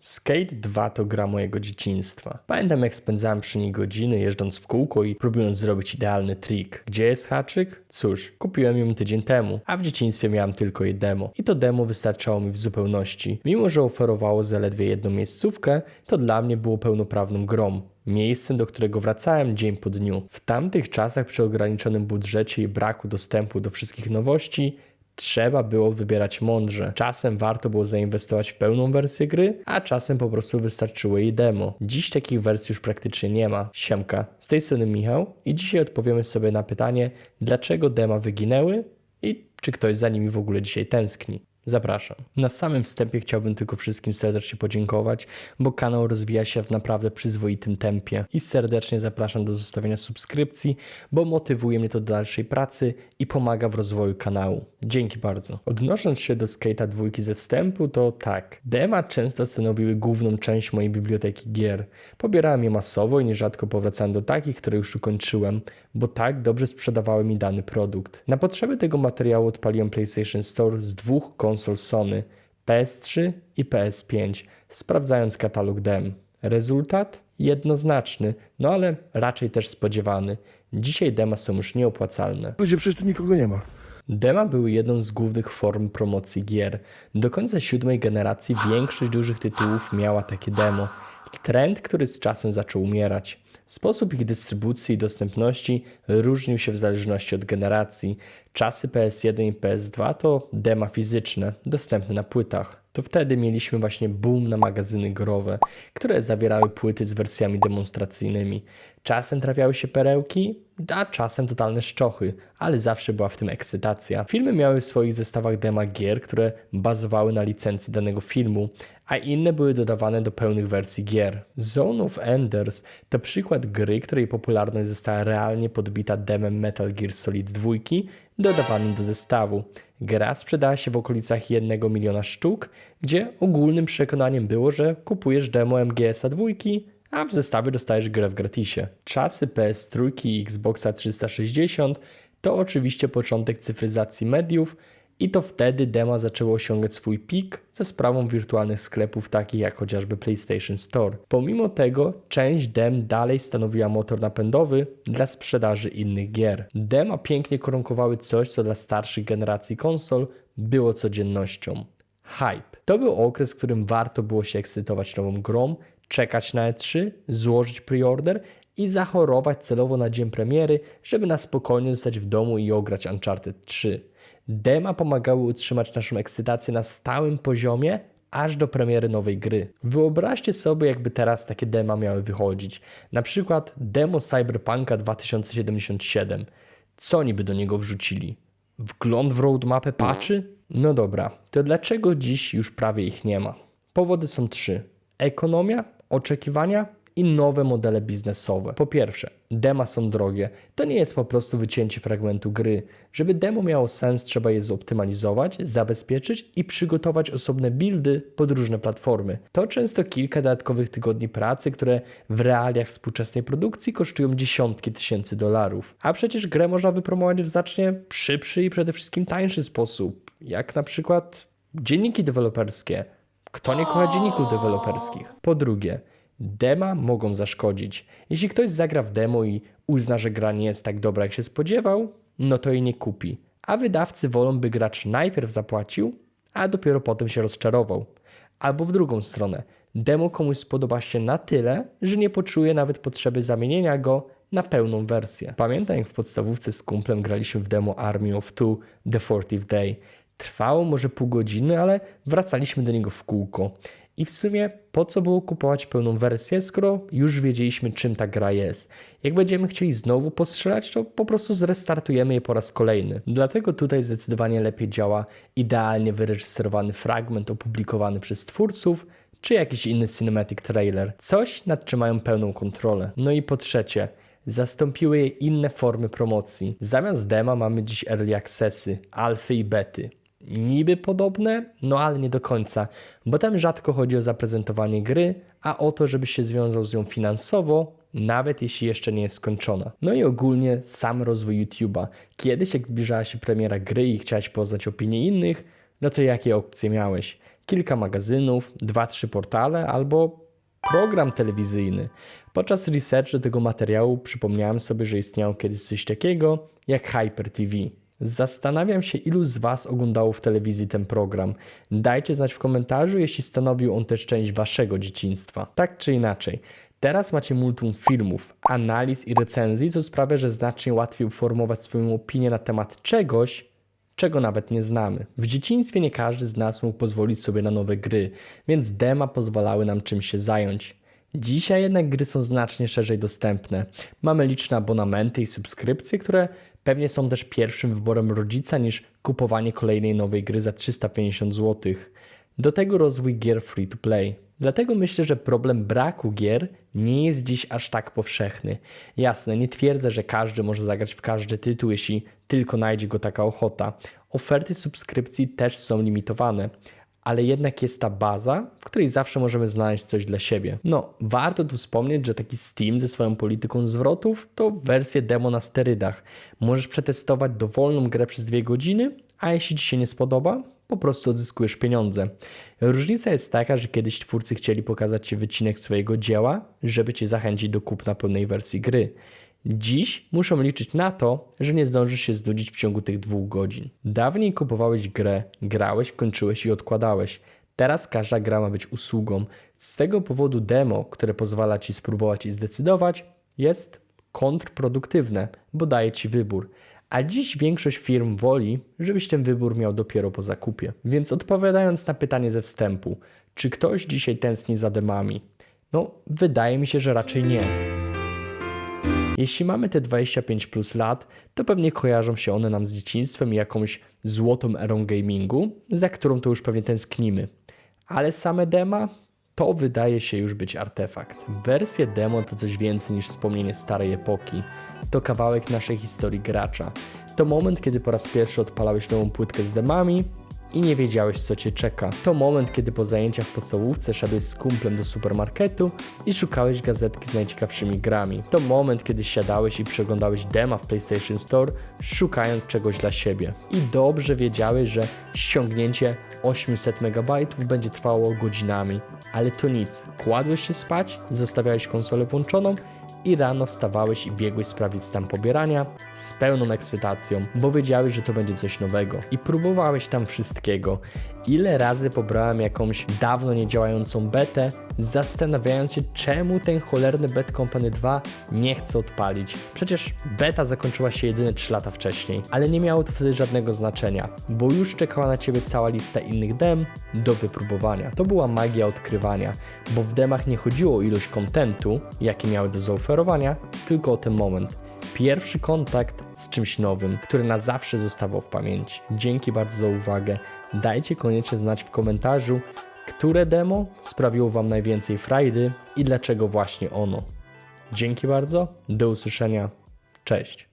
Skate 2 to gra mojego dzieciństwa. Pamiętam jak spędzałem przy niej godziny jeżdżąc w kółko i próbując zrobić idealny trik. Gdzie jest haczyk? Cóż, kupiłem ją tydzień temu, a w dzieciństwie miałem tylko jej demo. I to demo wystarczało mi w zupełności. Mimo, że oferowało zaledwie jedną miejscówkę, to dla mnie było pełnoprawną grą. Miejscem, do którego wracałem dzień po dniu. W tamtych czasach przy ograniczonym budżecie i braku dostępu do wszystkich nowości, Trzeba było wybierać mądrze. Czasem warto było zainwestować w pełną wersję gry, a czasem po prostu wystarczyło jej demo. Dziś takich wersji już praktycznie nie ma. Siemka, z tej strony Michał i dzisiaj odpowiemy sobie na pytanie, dlaczego dema wyginęły i czy ktoś za nimi w ogóle dzisiaj tęskni. Zapraszam. Na samym wstępie chciałbym tylko wszystkim serdecznie podziękować, bo kanał rozwija się w naprawdę przyzwoitym tempie i serdecznie zapraszam do zostawienia subskrypcji, bo motywuje mnie to do dalszej pracy i pomaga w rozwoju kanału. Dzięki bardzo. Odnosząc się do Skate'a dwójki ze wstępu, to tak. Dema często stanowiły główną część mojej biblioteki gier. Pobierałem je masowo i nierzadko powracałem do takich, które już ukończyłem, bo tak dobrze sprzedawały mi dany produkt. Na potrzeby tego materiału odpaliłem PlayStation Store z dwóch konsol Sony PS3 i PS5, sprawdzając katalog dem. Rezultat? Jednoznaczny, no ale raczej też spodziewany. Dzisiaj dema są już nieopłacalne. Ludzie, przecież tu nikogo nie ma. Dema były jedną z głównych form promocji gier. Do końca siódmej generacji większość dużych tytułów miała takie demo. Trend, który z czasem zaczął umierać. Sposób ich dystrybucji i dostępności różnił się w zależności od generacji. Czasy PS1 i PS2 to dema fizyczne, dostępne na płytach. To wtedy mieliśmy właśnie boom na magazyny growe, które zawierały płyty z wersjami demonstracyjnymi. Czasem trafiały się perełki, a czasem totalne szczochy, ale zawsze była w tym ekscytacja. Filmy miały w swoich zestawach dema gier, które bazowały na licencji danego filmu, a inne były dodawane do pełnych wersji gier. Zone of Enders to przykład gry, której popularność została realnie podbita demem Metal Gear Solid 2, dodawanym do zestawu. Gra sprzedała się w okolicach 1 miliona sztuk, gdzie ogólnym przekonaniem było, że kupujesz demo MGS-a 2, a w zestawie dostajesz grę w gratisie. Czasy PS3 i Xboxa 360 to oczywiście początek cyfryzacji mediów i to wtedy dema zaczęło osiągać swój pik ze sprawą wirtualnych sklepów takich jak chociażby PlayStation Store. Pomimo tego część dem dalej stanowiła motor napędowy dla sprzedaży innych gier. Dema pięknie koronkowały coś, co dla starszych generacji konsol było codziennością. Hype. To był okres, w którym warto było się ekscytować nową grą, czekać na E3, złożyć preorder i zachorować celowo na dzień premiery, żeby na spokojnie zostać w domu i ograć Uncharted 3. Dema pomagały utrzymać naszą ekscytację na stałym poziomie aż do premiery nowej gry. Wyobraźcie sobie, jakby teraz takie dema miały wychodzić. Na przykład demo Cyberpunka 2077. Co oni by do niego wrzucili? Wgląd w roadmapę patchy? No dobra, to dlaczego dziś już prawie ich nie ma? Powody są trzy: ekonomia, oczekiwania i nowe modele biznesowe. Po pierwsze, dema są drogie. To nie jest po prostu wycięcie fragmentu gry. Żeby demo miało sens, trzeba je zoptymalizować, zabezpieczyć i przygotować osobne buildy pod różne platformy. To często kilka dodatkowych tygodni pracy, które w realiach współczesnej produkcji kosztują dziesiątki tysięcy dolarów. A przecież grę można wypromować w znacznie szybszy i przede wszystkim tańszy sposób, jak na przykład dzienniki deweloperskie. Kto nie kocha dzienników deweloperskich? Po drugie, dema mogą zaszkodzić. Jeśli ktoś zagra w demo i uzna, że gra nie jest tak dobra, jak się spodziewał, no to jej nie kupi. A wydawcy wolą, by gracz najpierw zapłacił, a dopiero potem się rozczarował. Albo w drugą stronę, demo komuś spodoba się na tyle, że nie poczuje nawet potrzeby zamienienia go na pełną wersję. Pamiętam, jak w podstawówce z kumplem graliśmy w demo Army of Two The 40th Day. Trwało może pół godziny, ale wracaliśmy do niego w kółko. I w sumie po co było kupować pełną wersję, skoro już wiedzieliśmy, czym ta gra jest. Jak będziemy chcieli znowu postrzelać, to po prostu zrestartujemy je po raz kolejny. Dlatego tutaj zdecydowanie lepiej działa idealnie wyreżyserowany fragment opublikowany przez twórców, czy jakiś inny cinematic trailer. Coś, nad czym mają pełną kontrolę. No i po trzecie, zastąpiły je inne formy promocji. Zamiast dema mamy dziś early accessy, alfy i bety. Niby podobne, no ale nie do końca, bo tam rzadko chodzi o zaprezentowanie gry, a o to, żeby się związał z nią finansowo, nawet jeśli jeszcze nie jest skończona. No i ogólnie sam rozwój YouTube'a. Kiedyś jak zbliżała się premiera gry i chciałeś poznać opinie innych, no to jakie opcje miałeś? kilka magazynów, dwa, trzy portale albo program telewizyjny. Podczas researchu tego materiału przypomniałem sobie, że istniało kiedyś coś takiego jak Hyper TV. Zastanawiam się, ilu z Was oglądało w telewizji ten program. Dajcie znać w komentarzu, jeśli stanowił on też część Waszego dzieciństwa. Tak czy inaczej, teraz macie multum filmów, analiz i recenzji, co sprawia, że znacznie łatwiej uformować swoją opinię na temat czegoś, czego nawet nie znamy. W dzieciństwie nie każdy z nas mógł pozwolić sobie na nowe gry, więc dema pozwalały nam czymś się zająć. Dzisiaj jednak gry są znacznie szerzej dostępne. Mamy liczne abonamenty i subskrypcje, które pewnie są też pierwszym wyborem rodzica niż kupowanie kolejnej nowej gry za 350 zł. Do tego rozwój gier free to play. Dlatego myślę, że problem braku gier nie jest dziś aż tak powszechny. Jasne, nie twierdzę, że każdy może zagrać w każdy tytuł, jeśli tylko najdzie go taka ochota. Oferty subskrypcji też są limitowane, ale jednak jest ta baza, w której zawsze możemy znaleźć coś dla siebie. No, warto tu wspomnieć, że taki Steam ze swoją polityką zwrotów to wersje demo na sterydach. Możesz przetestować dowolną grę przez dwie godziny, a jeśli ci się nie spodoba, po prostu odzyskujesz pieniądze. Różnica jest taka, że kiedyś twórcy chcieli pokazać Ci wycinek swojego dzieła, żeby Cię zachęcić do kupna pełnej wersji gry. Dziś muszą liczyć na to, że nie zdążysz się znudzić w ciągu tych dwóch godzin. Dawniej kupowałeś grę, grałeś, kończyłeś i odkładałeś. Teraz każda gra ma być usługą. Z tego powodu demo, które pozwala Ci spróbować i zdecydować, jest kontrproduktywne, bo daje Ci wybór. A dziś większość firm woli, żebyś ten wybór miał dopiero po zakupie. Więc odpowiadając na pytanie ze wstępu, czy ktoś dzisiaj tęskni za demami? No, wydaje mi się, że raczej nie. Jeśli mamy te 25 plus lat, to pewnie kojarzą się one nam z dzieciństwem i jakąś złotą erą gamingu, za którą to już pewnie tęsknimy. Ale same dema to wydaje się już być artefakt. Wersje demo to coś więcej niż wspomnienie starej epoki. To kawałek naszej historii gracza. To moment, kiedy po raz pierwszy odpalałeś nową płytkę z demami i nie wiedziałeś, co cię czeka. To moment, kiedy po zajęciach w podstawówce szedłeś z kumplem do supermarketu i szukałeś gazetki z najciekawszymi grami. To moment, kiedy siadałeś i przeglądałeś dema w PlayStation Store, szukając czegoś dla siebie. I dobrze wiedziałeś, że ściągnięcie 800 MB będzie trwało godzinami. Ale to nic. Kładłeś się spać, zostawiałeś konsolę włączoną i rano wstawałeś i biegłeś sprawdzić stan pobierania z pełną ekscytacją, bo wiedziałeś, że to będzie coś nowego i próbowałeś tam wszystkiego. Ile razy pobrałem jakąś dawno niedziałającą betę, zastanawiając się, czemu ten cholerny Bet Company 2 nie chce odpalić. Przecież beta zakończyła się jedyne 3 lata wcześniej, ale nie miało to wtedy żadnego znaczenia, bo już czekała na ciebie cała lista innych dem do wypróbowania. To była magia odkrywania, bo w demach nie chodziło o ilość kontentu, jaki miały do zaoferowania, tylko o ten moment. Pierwszy kontakt z czymś nowym, który na zawsze zostawał w pamięci. Dzięki bardzo za uwagę. Dajcie koniecznie znać w komentarzu, które demo sprawiło Wam najwięcej frajdy i dlaczego właśnie ono. Dzięki bardzo, do usłyszenia, cześć.